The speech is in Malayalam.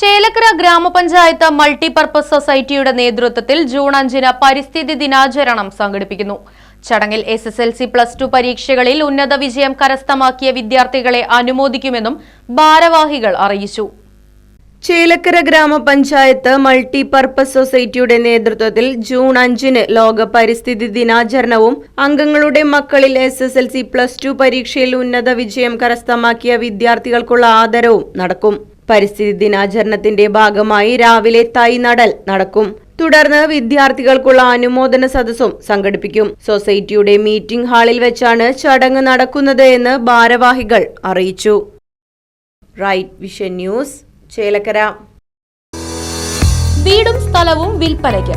Chelakkara ഗ്രാമപഞ്ചായത്ത് മൾട്ടിപർപ്പസ് സൊസൈറ്റിയുടെ നേതൃത്വത്തിൽ ജൂൺ അഞ്ചിന് പരിസ്ഥിതി ദിനാചരണം സംഘടിപ്പിക്കുന്നു. ചടങ്ങിൽ S S L C plus two പരീക്ഷകളിൽ ഉന്നത വിജയം കരസ്ഥമാക്കിയ വിദ്യാർത്ഥികളെ അനുമോദിക്കുമെന്നും ഭാരവാഹികൾ അറിയിച്ചു. ചേലക്കര ഗ്രാമപഞ്ചായത്ത് മൾട്ടിപർപ്പസ് സൊസൈറ്റിയുടെ നേതൃത്വത്തിൽ ജൂൺ അഞ്ചിന് ലോക പരിസ്ഥിതി ദിനാചരണവും അംഗങ്ങളുടെ മക്കളിൽ S S L C plus two പരീക്ഷയിൽ ഉന്നത വിജയം കരസ്ഥമാക്കിയ വിദ്യാർത്ഥികൾക്കുള്ള ആദരവും നടക്കും. പരിസ്ഥിതി ദിനാചരണത്തിന്റെ ഭാഗമായി രാവിലെ തൈ നടൽ നടക്കും. തുടർന്ന് വിദ്യാർത്ഥികൾക്കുള്ള അനുമോദന സദസ്സും സംഘടിപ്പിക്കും. സൊസൈറ്റിയുടെ മീറ്റിംഗ് ഹാളിൽ വെച്ചാണ് ചടങ്ങ് നടക്കുന്നത് എന്ന് ഭാരവാഹികൾ അറിയിച്ചു. Right vision news Chelakkara. വീടും സ്ഥലവും വിൽപ്പനയ്ക്ക്.